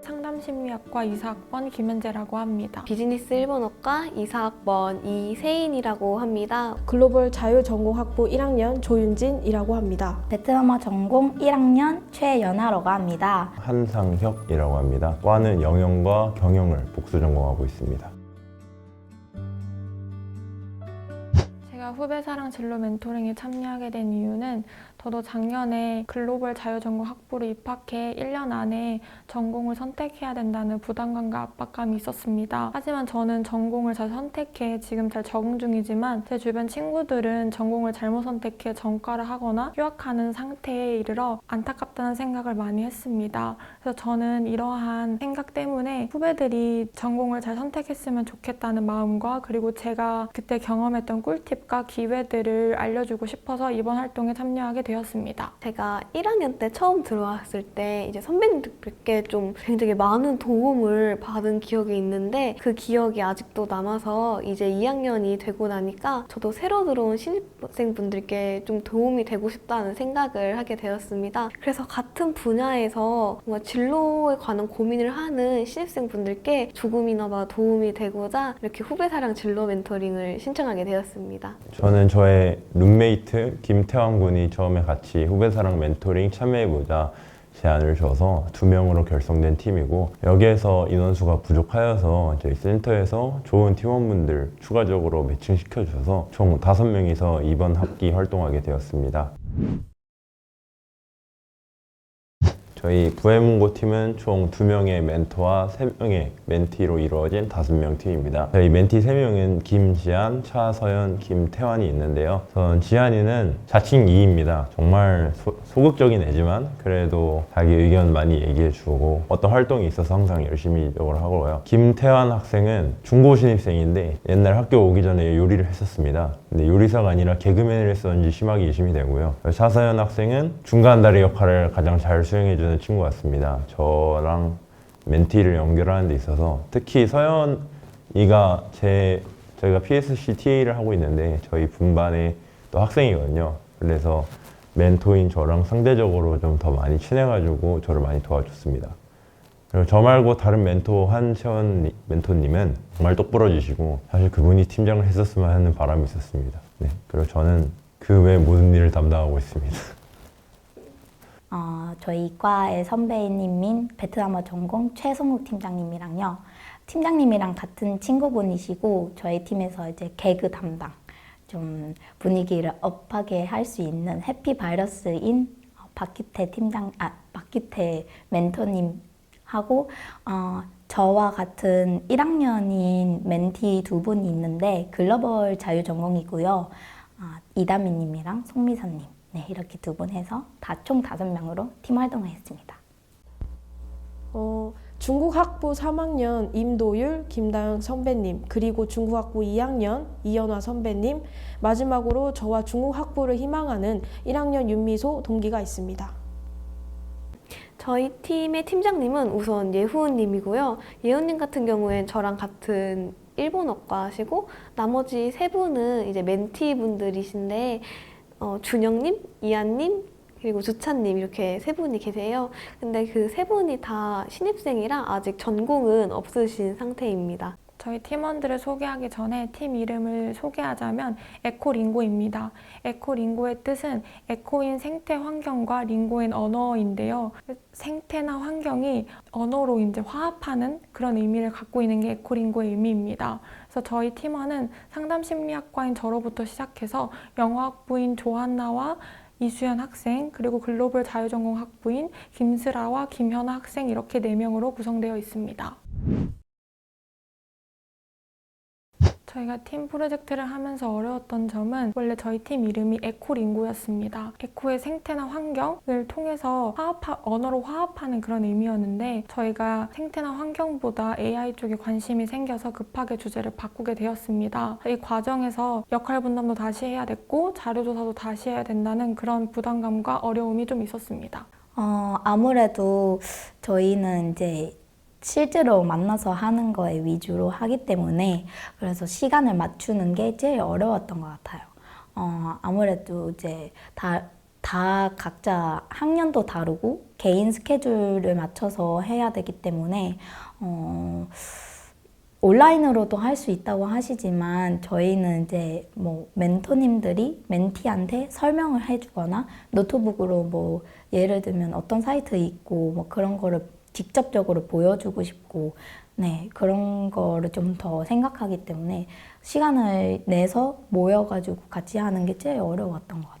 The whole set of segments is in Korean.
상담심리학과 이사학번 김현재라고 합니다. 비즈니스 일본어과 이사학번 이세인이라고 합니다. 글로벌 자유전공학부 1학년 조윤진이라고 합니다. 베트남어 전공 1학년 최연아라고 합니다. 한상혁이라고 합니다. 과는 영영과 경영을 복수 전공하고 있습니다. 제가 후배 사랑 진로 멘토링에 참여하게 된 이유는 저도 작년에 글로벌 자유전공 학부로 입학해 1년 안에 전공을 선택해야 된다는 부담감과 압박감이 있었습니다. 하지만 저는 전공을 잘 선택해 지금 잘 적응 중이지만 제 주변 친구들은 전공을 잘못 선택해 전과를 하거나 휴학하는 상태에 이르러 안타깝다는 생각을 많이 했습니다. 그래서 저는 이러한 생각 때문에 후배들이 전공을 잘 선택했으면 좋겠다는 마음과 그리고 제가 그때 경험했던 꿀팁과 기회들을 알려주고 싶어서 이번 활동에 참여하게 되었습니다. 제가 1학년 때 처음 들어왔을 때 이제 선배님들께 좀 굉장히 많은 도움을 받은 기억이 있는데 그 기억이 아직도 남아서 이제 2학년이 되고 나니까 저도 새로 들어온 신입생분들께 좀 도움이 되고 싶다는 생각을 하게 되었습니다. 그래서 같은 분야에서 뭔가 진로에 관한 고민을 하는 신입생분들께 조금이나마 도움이 되고자 이렇게 후배 사랑 진로 멘토링을 신청하게 되었습니다. 저는 저의 룸메이트 김태환 군이 처음에 같이 후배사랑 멘토링 참여해보자 제안을 줘서 두 명으로 결성된 팀이고 여기에서 인원수가 부족하여서 저희 센터에서 좋은 팀원분들 추가적으로 매칭시켜줘서 총 다섯 명이서 이번 학기 활동하게 되었습니다. 저희 부해문고 팀은 총 두명의 멘토와 세명의 멘티로 이루어진 다섯 명 팀입니다. 저희 멘티 세명은 김지한, 차서연, 김태환이 있는데요. 전 지한이는 자칭 2입니다. 정말 소, 소극적인 애지만 그래도 자기 의견 많이 얘기해주고 어떤 활동이 있어서 항상 열심히 노력을 하고요. 김태환 학생은 중고 신입생인데 옛날 학교 오기 전에 요리를 했었습니다. 근데 요리사가 아니라 개그맨을 했었는지 심하게 의심이 되고요. 차서연 학생은 중간 다리 역할을 가장 잘 수행해주는 친구 같습니다. 저랑 멘티를 연결하는 데 있어서 특히 서연이가 제 저희가 PSC TA를 하고 있는데 저희 분반의 또 학생이거든요. 그래서 멘토인 저랑 상대적으로 좀 더 많이 친해가지고 저를 많이 도와줬습니다. 그리고 저 말고 다른 멘토 한채원 니- 멘토님은 정말 똑부러지시고 사실 그분이 팀장을 했었으면 하는 바람이 있었습니다. 네, 그리고 저는 그 외 모든 일을 담당하고 있습니다. 어, 저희 과의 선배님인 베트남어 전공 최성욱 팀장님이랑요. 팀장님이랑 같은 친구분이시고 저희 팀에서 이제 개그 담당 좀 분위기를 업하게 할 수 있는 해피 바이러스인 어, 박기태 팀장 아 박기태 멘토님 하고 어, 저와 같은 1학년인 멘티 두 분이 있는데 글로벌 자유 전공이고요. 아, 이다미님이랑 송미선님 네, 이렇게 두 분 해서 다 총 다섯 명으로 팀 활동을 했습니다. 어, 중국 학부 3학년 임도율, 김다영 선배님, 그리고 중국 학부 2학년 이연화 선배님, 마지막으로 저와 중국 학부를 희망하는 1학년 윤미소 동기가 있습니다. 저희 팀의 팀장님은 우선 예후은님이고요. 예후님 같은 경우엔 저랑 같은 일본어과시고 나머지 세 분은 이제 멘티 분들이신데 어, 준영님, 이한님 그리고 주찬님 이렇게 세 분이 계세요. 근데 그 세 분이 다 신입생이라 아직 전공은 없으신 상태입니다. 저희 팀원들을 소개하기 전에 팀 이름을 소개하자면 에코링고입니다. 에코링고의 뜻은 에코인 생태 환경과 링고인 언어인데요. 생태나 환경이 언어로 이제 화합하는 그런 의미를 갖고 있는 게 에코링고의 의미입니다. 그래서 저희 팀원은 상담 심리학과인 저로부터 시작해서 영어학부인 조한나와 이수연 학생 그리고 글로벌 자유전공 학부인 김슬아와 김현아 학생 이렇게 네 명으로 구성되어 있습니다. 저희가 팀 프로젝트를 하면서 어려웠던 점은 원래 저희 팀 이름이 에코링고였습니다. 에코의 생태나 환경을 통해서 화합 언어로 화합하는 그런 의미였는데 저희가 생태나 환경보다 AI 쪽에 관심이 생겨서 급하게 주제를 바꾸게 되었습니다. 이 과정에서 역할 분담도 다시 해야 됐고 자료 조사도 다시 해야 된다는 그런 부담감과 어려움이 좀 있었습니다. 어, 아무래도 저희는 이제 실제로 만나서 하는 거에 위주로 하기 때문에 그래서 시간을 맞추는 게 제일 어려웠던 것 같아요. 어, 아무래도 이제 다 다 각자 학년도 다르고 개인 스케줄을 맞춰서 해야 되기 때문에 어, 온라인으로도 할 수 있다고 하시지만 저희는 이제 뭐 멘토님들이 멘티한테 설명을 해주거나 노트북으로 뭐 예를 들면 어떤 사이트 있고 뭐 그런 거를 직접적으로 보여주고 싶고 네 그런 거를 좀 더 생각하기 때문에 시간을 내서 모여가지고 같이 하는 게 제일 어려웠던 것 같아요.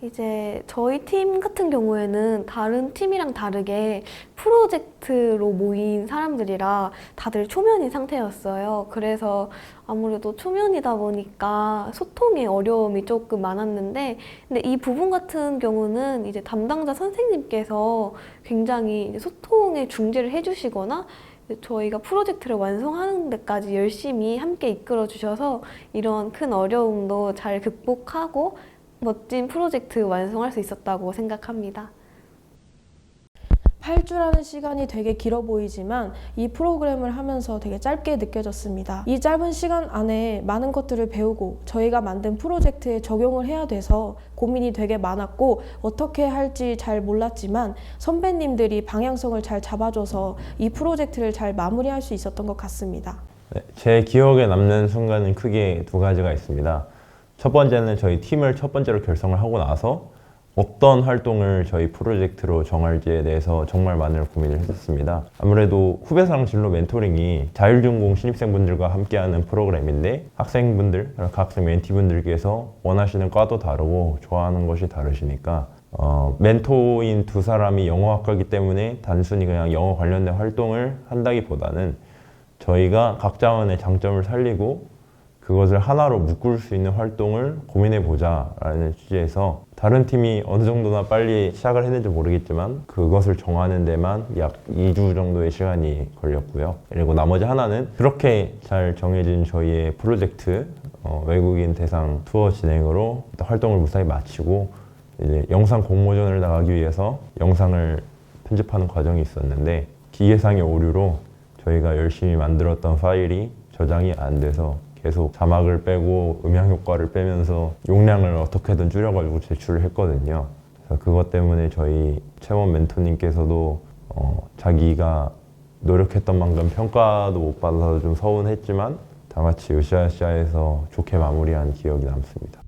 이제 저희 팀 같은 경우에는 다른 팀이랑 다르게 프로젝트로 모인 사람들이라 다들 초면인 상태였어요. 그래서 아무래도 초면이다 보니까 소통에 어려움이 조금 많았는데, 근데 이 부분 같은 경우는 이제 담당자 선생님께서 굉장히 소통에 중재를 해주시거나 저희가 프로젝트를 완성하는 데까지 열심히 함께 이끌어 주셔서 이런 큰 어려움도 잘 극복하고 멋진 프로젝트 완성할 수 있었다고 생각합니다. 8주라는 시간이 되게 길어 보이지만 이 프로그램을 하면서 되게 짧게 느껴졌습니다. 이 짧은 시간 안에 많은 것들을 배우고 저희가 만든 프로젝트에 적용을 해야 돼서 고민이 되게 많았고 어떻게 할지 잘 몰랐지만 선배님들이 방향성을 잘 잡아줘서 이 프로젝트를 잘 마무리할 수 있었던 것 같습니다. 네, 제 기억에 남는 순간은 크게 두 가지가 있습니다. 첫 번째는 저희 팀을 첫 번째로 결성을 하고 나서 어떤 활동을 저희 프로젝트로 정할지에 대해서 정말 많은 고민을 했었습니다. 아무래도 후배사랑 진로 멘토링이 자율전공 신입생분들과 함께하는 프로그램인데 학생분들, 각 학생 멘티분들께서 원하시는 과도 다르고 좋아하는 것이 다르시니까 어, 멘토인 두 사람이 영어학과이기 때문에 단순히 그냥 영어 관련된 활동을 한다기보다는 저희가 각자만의 장점을 살리고 그것을 하나로 묶을 수 있는 활동을 고민해 보자라는 취지에서 다른 팀이 어느 정도나 빨리 시작을 했는지 모르겠지만 그것을 정하는 데만 약 2주 정도의 시간이 걸렸고요. 그리고 나머지 하나는 그렇게 잘 정해진 저희의 프로젝트 어, 외국인 대상 투어 진행으로 활동을 무사히 마치고 이제 영상 공모전을 나가기 위해서 영상을 편집하는 과정이 있었는데 기계상의 오류로 저희가 열심히 만들었던 파일이 저장이 안 돼서 계속 자막을 빼고 음향 효과를 빼면서 용량을 어떻게든 줄여가지고 제출을 했거든요. 그래서 그것 때문에 저희 채원 멘토님께서도 어, 자기가 노력했던 만큼 평가도 못 받아서 좀 서운했지만 다 같이 으쌰으쌰해서 좋게 마무리한 기억이 남습니다.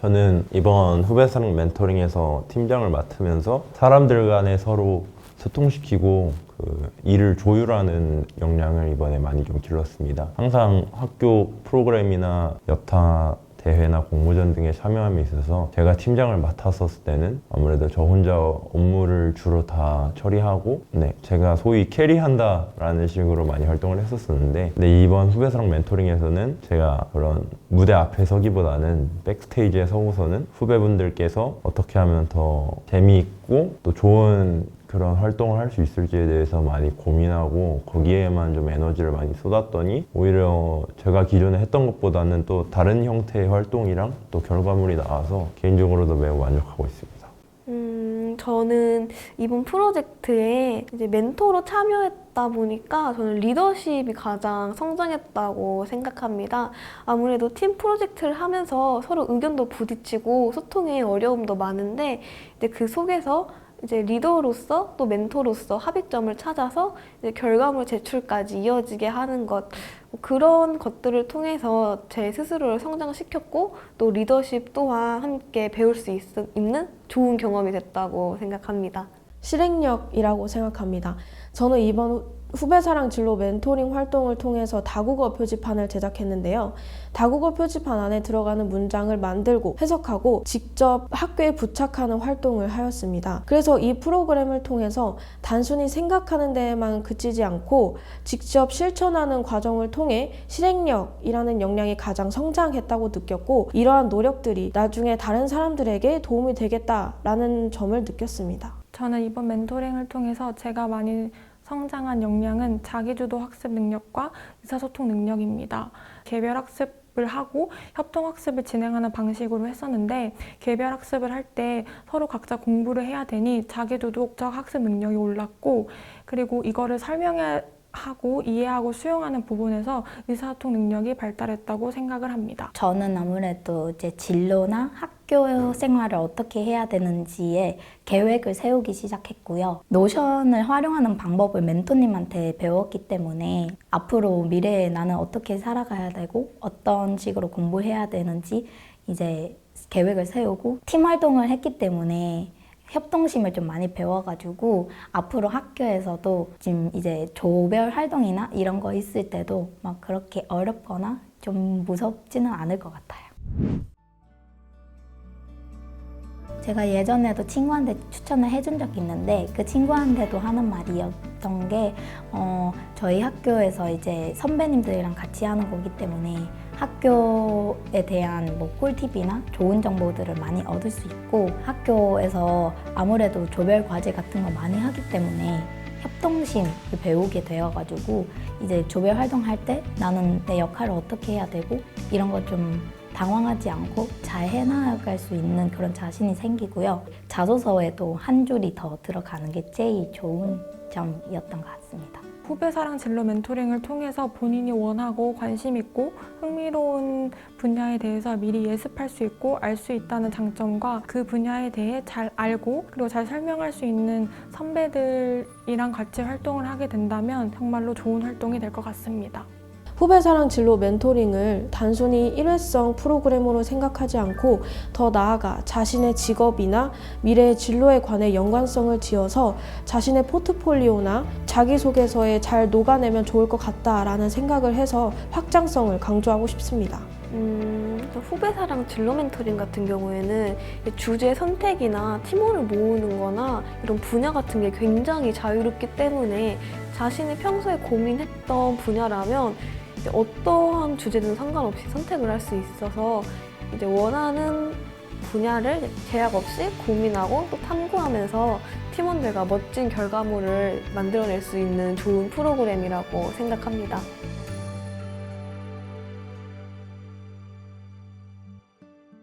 저는 이번 후배사랑 멘토링에서 팀장을 맡으면서 사람들 간에 서로 소통시키고 그 일을 조율하는 역량을 이번에 많이 좀 길렀습니다. 항상 학교 프로그램이나 여타 대회나 공모전 등에 참여함에 있어서 제가 팀장을 맡았었을 때는 아무래도 저 혼자 업무를 주로 다 처리하고 네, 제가 소위 캐리한다라는 식으로 많이 활동을 했었었는데 근데 이번 후배사랑 멘토링에서는 제가 그런 무대 앞에 서기보다는 백스테이지에 서고서는 후배분들께서 어떻게 하면 더 재미있고 또 좋은 그런 활동을 할 수 있을지에 대해서 많이 고민하고 거기에만 좀 에너지를 많이 쏟았더니 오히려 제가 기존에 했던 것보다는 또 다른 형태의 활동이랑 또 결과물이 나와서 개인적으로도 매우 만족하고 있습니다. 음, 저는 이번 프로젝트에 이제 멘토로 참여했다 보니까 저는 리더십이 가장 성장했다고 생각합니다. 아무래도 팀 프로젝트를 하면서 서로 의견도 부딪히고 소통에 어려움도 많은데 이제 그 속에서 이제 리더로서 또 멘토로서 합의점을 찾아서 결과물 제출까지 이어지게 하는 것뭐 그런 것들을 통해서 제 스스로를 성장시켰고 또 리더십 또한 함께 배울 수 있, 있는 좋은 경험이 됐다고 생각합니다. 실행력이라고 생각합니다. 저는 이번 후배사랑 진로 멘토링 활동을 통해서 다국어 표지판을 제작했는데요. 다국어 표지판 안에 들어가는 문장을 만들고 해석하고 직접 학교에 부착하는 활동을 하였습니다. 그래서 이 프로그램을 통해서 단순히 생각하는 데에만 그치지 않고 직접 실천하는 과정을 통해 실행력이라는 역량이 가장 성장했다고 느꼈고 이러한 노력들이 나중에 다른 사람들에게 도움이 되겠다라는 점을 느꼈습니다. 저는 이번 멘토링을 통해서 제가 많이 성장한 역량은 자기주도 학습 능력과 의사소통 능력입니다. 개별 학습 을 하고 협동 학습을 진행하는 방식으로 했었는데 개별 학습을 할 때 서로 각자 공부를 해야 되니 자기주도적 학습 능력이 올랐고 그리고 이거를 설명해 하고 이해하고 수용하는 부분에서 의사소통 능력이 발달했다고 생각을 합니다. 저는 아무래도 이제 진로나 학교 생활을 어떻게 해야 되는지에 계획을 세우기 시작했고요. 노션을 활용하는 방법을 멘토님한테 배웠기 때문에 앞으로 미래에 나는 어떻게 살아가야 되고 어떤 식으로 공부해야 되는지 이제 계획을 세우고 팀 활동을 했기 때문에 협동심을 좀 많이 배워가지고 앞으로 학교에서도 지금 이제 조별 활동이나 이런 거 있을 때도 막 그렇게 어렵거나 좀 무섭지는 않을 것 같아요. 제가 예전에도 친구한테 추천을 해준 적이 있는데 그 친구한테도 하는 말이었던 게 어, 저희 학교에서 이제 선배님들이랑 같이 하는 거기 때문에 학교에 대한 뭐 꿀팁이나 좋은 정보들을 많이 얻을 수 있고 학교에서 아무래도 조별 과제 같은 거 많이 하기 때문에 협동심을 배우게 되어가지고 이제 조별 활동할 때 나는 내 역할을 어떻게 해야 되고 이런 거좀 당황하지 않고 잘 해나갈 수 있는 그런 자신이 생기고요. 자소서에도 한 줄이 더 들어가는 게 제일 좋은 점이었던 것 같습니다. 후배 사랑 진로 멘토링을 통해서 본인이 원하고 관심 있고 흥미로운 분야에 대해서 미리 예습할 수 있고 알 수 있다는 장점과 그 분야에 대해 잘 알고 그리고 잘 설명할 수 있는 선배들이랑 같이 활동을 하게 된다면 정말로 좋은 활동이 될 것 같습니다. 후배 사랑 진로 멘토링을 단순히 일회성 프로그램으로 생각하지 않고 더 나아가 자신의 직업이나 미래의 진로에 관해 연관성을 지어서 자신의 포트폴리오나 자기소개서에 잘 녹아내면 좋을 것 같다라는 생각을 해서 확장성을 강조하고 싶습니다. 음, 저 후배 사랑 진로 멘토링 같은 경우에는 이 주제 선택이나 팀원을 모으는 거나 이런 분야 같은 게 굉장히 자유롭기 때문에 자신이 평소에 고민했던 분야라면 이제 어떠한 주제든 상관없이 선택을 할 수 있어서 이제 원하는 분야를 제약 없이 고민하고 또 탐구하면서 팀원들과 멋진 결과물을 만들어낼 수 있는 좋은 프로그램이라고 생각합니다.